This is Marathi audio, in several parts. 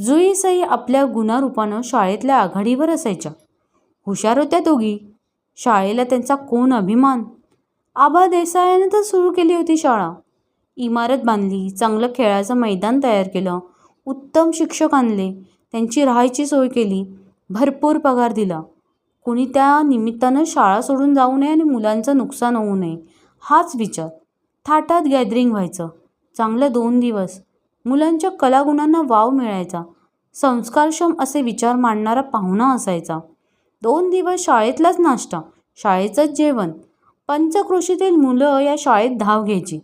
जुईसई आपल्या गुणारूपानं शाळेतल्या आघाडीवर असायच्या. हुशार होत्या दोघी. शाळेला त्यांचा कोण अभिमान? आबा देसायानं तर सुरू केली होती शाळा. इमारत बांधली चांगलं खेळाचं मैदान तयार केलं उत्तम शिक्षक आणले त्यांची राहायची सोय केली भरपूर पगार दिला. कुणी त्या निमित्तानं शाळा सोडून जाऊ नये आणि मुलांचं नुकसान होऊ नये हाच विचार. थाटात गॅदरिंग व्हायचं. चांगलं दोन दिवस. मुलांच्या कलागुणांना वाव मिळायचा. संस्कारक्षम असे विचार मांडणारा पाहुणा असायचा. दोन दिवस शाळेतलाच नाश्ता शाळेचंच जेवण पंचक्रोशीतील मुलं या शाळेत धाव घ्यायची.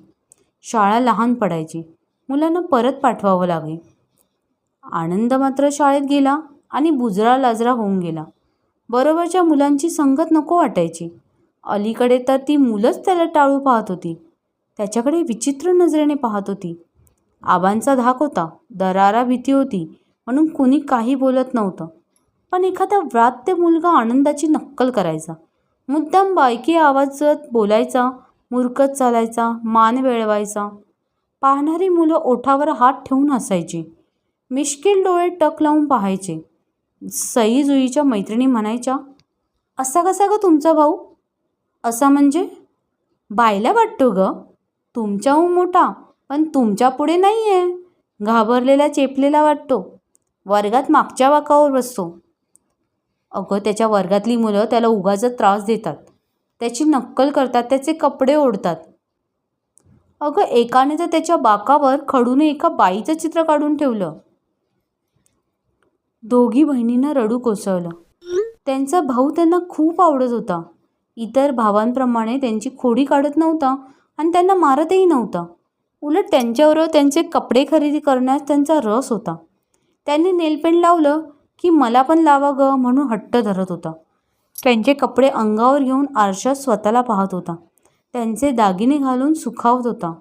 शाळा लहान पडायची. मुलांना परत पाठवावं लागे. आनंद मात्र शाळेत गेला आणि बुजरा लाजरा होऊन गेला. बरोबरच्या मुलांची संगत नको वाटायची. अलीकडे तर ती मुलंच त्याला टाळू पाहत होती. त्याच्याकडे विचित्र नजरेने पाहत होती. आबांचा धाक होता. दरारा भीती होती. म्हणून कुणी काही बोलत नव्हतं. पण एखादा व्रात्य मुलगा आनंदाची नक्कल करायचा. मुद्दाम बायकी आवाजात बोलायचा मुरकत चालायचा मान वेळवायचा. पाहणारी मुलं ओठावर हात ठेवून हसायची. मिश्किल डोळे टक लावून पाहायचे. सई जुईच्या मैत्रिणी म्हणायच्या असा कसा ग तुमचा भाऊ? असा म्हणजे? बायला वाटतो ग. तुमच्याहून मोठा. पण तुमच्यापुढे नाही आहे घाबरलेला चेपलेला वाटतो. वर्गात मागच्या वाकावर बसतो. अगं त्याच्या वर्गातली मुलं त्याला उगाच त्रास देतात. त्याची नक्कल करतात त्याचे कपडे ओढतात. अगं एकाने तर त्याच्या बाकावर खडूने एका बाईचं चित्र काढून ठेवलं. दोघी बहिणींना रडू कोसळलं. त्यांचा भाऊ त्यांना खूप आवडत होता. इतर भावांप्रमाणे त्यांची खोडी काढत नव्हता आणि त्यांना मारतही नव्हता. उलट त्यांच्याबरोबर त्यांचे कपडे खरेदी करण्यास त्यांचा रस होता. त्यांनी नेलपेंट लावलं की मला पण लावा ग म्हणून हट्ट धरत होता. त्यांचे कपडे अंगावर घेऊन आरशात स्वतःला पाहत होता. त्यांचे दागिने घालून सुखावत होता.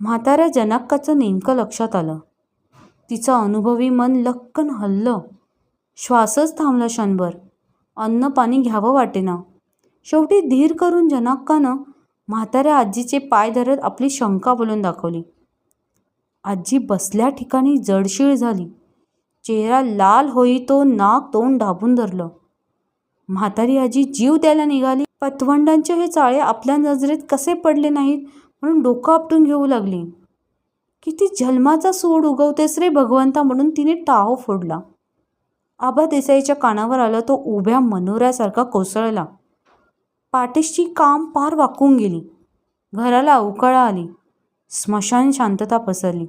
म्हाताऱ्या जनक्काचं नेमकं लक्षात आलं. तिचं अनुभवी मन लक्कन हललं. श्वासच थांबला क्षणभर. अन्न पाणी घ्यावं वाटेना. शेवटी धीर करून जनक्कानं म्हाताऱ्या आजीचे पाय धरत आपली शंका बोलून दाखवली. आजी बसल्या ठिकाणी जडशीळ झाली. चेहरा लाल होई तो नाक तोंड दाबून धरलं. म्हातारी आजी जीव द्यायला निघाली. पतवंडांचे हे चाळे आपल्या नजरेत कसे पडले नाहीत म्हणून डोकं आपटून घेऊ लागली. किती जन्माचा सूड उगवतेस रे भगवंता म्हणून तिने टाहो फोडला. आबा देसाईच्या कानावर आलं तो उभ्या मनोऱ्यासारखा कोसळला. पाटेशची काम पार वाकून गेली. घराला अवकळा आली. स्मशान शांतता पसरली.